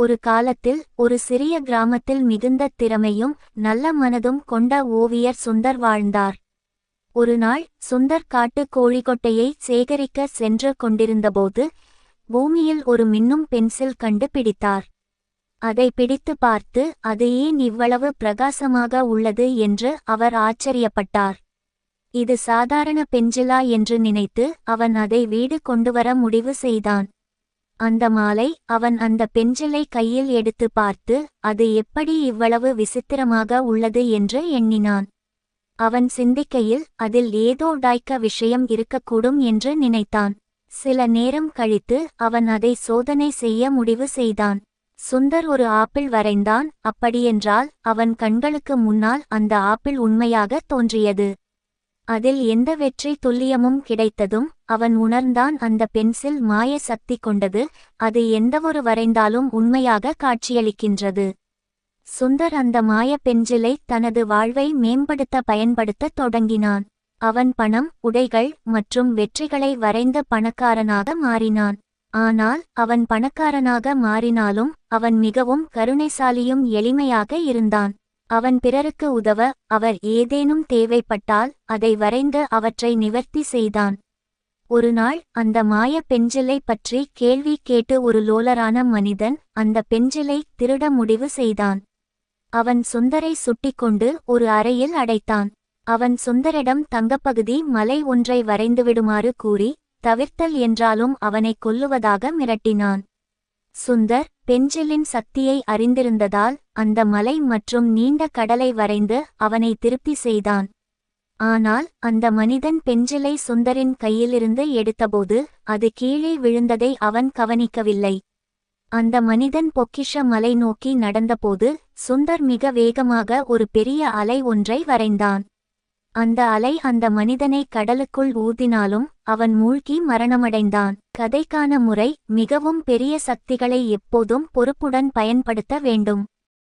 ஒரு காலத்தில் ஒரு சிறிய கிராமத்தில் மிகுந்த திறமையும் நல்ல மனதும் கொண்ட ஓவியர் சுந்தர் வாழ்ந்தார். ஒரு நாள் சுந்தர் காட்டு கோழிக்கொட்டையை சேகரிக்க சென்று கொண்டிருந்தபோது பூமியில் ஒரு மின்னும் பென்சில் கண்டு பிடித்தார். அதை பிடித்து பார்த்து அது ஏன் இவ்வளவு பிரகாசமாக உள்ளது என்று அவர் ஆச்சரியப்பட்டார். இது சாதாரண பென்சிலா என்று நினைத்து அவன் அதை வீடு கொண்டுவர முடிவு செய்தான். அந்த மாலை அவன் அந்த பென்சிலை கையில் எடுத்து பார்த்து அது எப்படி இவ்வளவு விசித்திரமாக உள்ளது என்று எண்ணினான். அவன் சிந்திக்கையில் அதில் ஏதோ டாய்க்க விஷயம் இருக்கக்கூடும் என்று நினைத்தான். சில நேரம் கழித்து அவன் அதை சோதனை செய்ய முடிவு செய்தான். சுந்தர் ஒரு ஆப்பிள் வரைந்தான். அப்படியென்றால் அவன் கண்களுக்கு முன்னால் அந்த ஆப்பிள் உண்மையாக தோன்றியது. அதில் எந்த வெற்றி துல்லியமும் கிடைத்ததும் அவன் உணர்ந்தான் அந்த பென்சில் மாய சக்தி கொண்டது அது எந்தவொரு வரைந்தாலும் உண்மையாக காட்சியளிக்கின்றது. சுந்தர் அந்த மாய பென்சிலை தனது வாழ்வை மேம்படுத்த பயன்படுத்தத் தொடங்கினான். அவன் பணம் உடைகள் மற்றும் வெற்றிகளை வரைந்த பணக்காரனாக மாறினான். ஆனால் அவன் பணக்காரனாக மாறினாலும் அவன் மிகவும் கருணைசாலியும் எளிமையாக இருந்தான். அவன் பிறருக்கு உதவ அவர் ஏதேனும் தேவைப்பட்டால் அதை வரைந்து அவற்றை நிவர்த்தி செய்தான். ஒருநாள் அந்த மாய பெஞ்சிலை பற்றி கேள்வி கேட்டு ஒரு லோலரான மனிதன் அந்த பெஞ்சிலை திருட முடிவு செய்தான். அவன் சுந்தரை சுட்டிக்கொண்டு ஒரு அறையில் அடைத்தான். அவன் சுந்தரிடம் தங்கப்பகுதி மலை ஒன்றை வரைந்துவிடுமாறு கூறி தவிர்த்தல் என்றாலும் அவனை கொல்லுவதாக மிரட்டினான். சுந்தர் பெஞ்சிலின் சக்தியை அறிந்திருந்ததால் அந்த மலை மற்றும் நீண்ட கடலை வரைந்து அவனை திருப்தி செய்தான். ஆனால் அந்த மனிதன் பெஞ்சிலை சுந்தரின் கையிலிருந்து எடுத்தபோது அது கீழே விழுந்ததை அவன் கவனிக்கவில்லை. அந்த மனிதன் பொக்கிஷ மலை நோக்கி நடந்தபோது சுந்தர் மிக வேகமாக ஒரு பெரிய அலை ஒன்றை வரைந்தான். அந்த அலை அந்த மனிதனை கடலுக்குள் ஊதினாலும் அவன் மூழ்கி மரணமடைந்தான். கதைக்கான முறை மிகவும் பெரிய சக்திகளை எப்போதும் பொறுப்புடன் பயன்படுத்த வேண்டும்.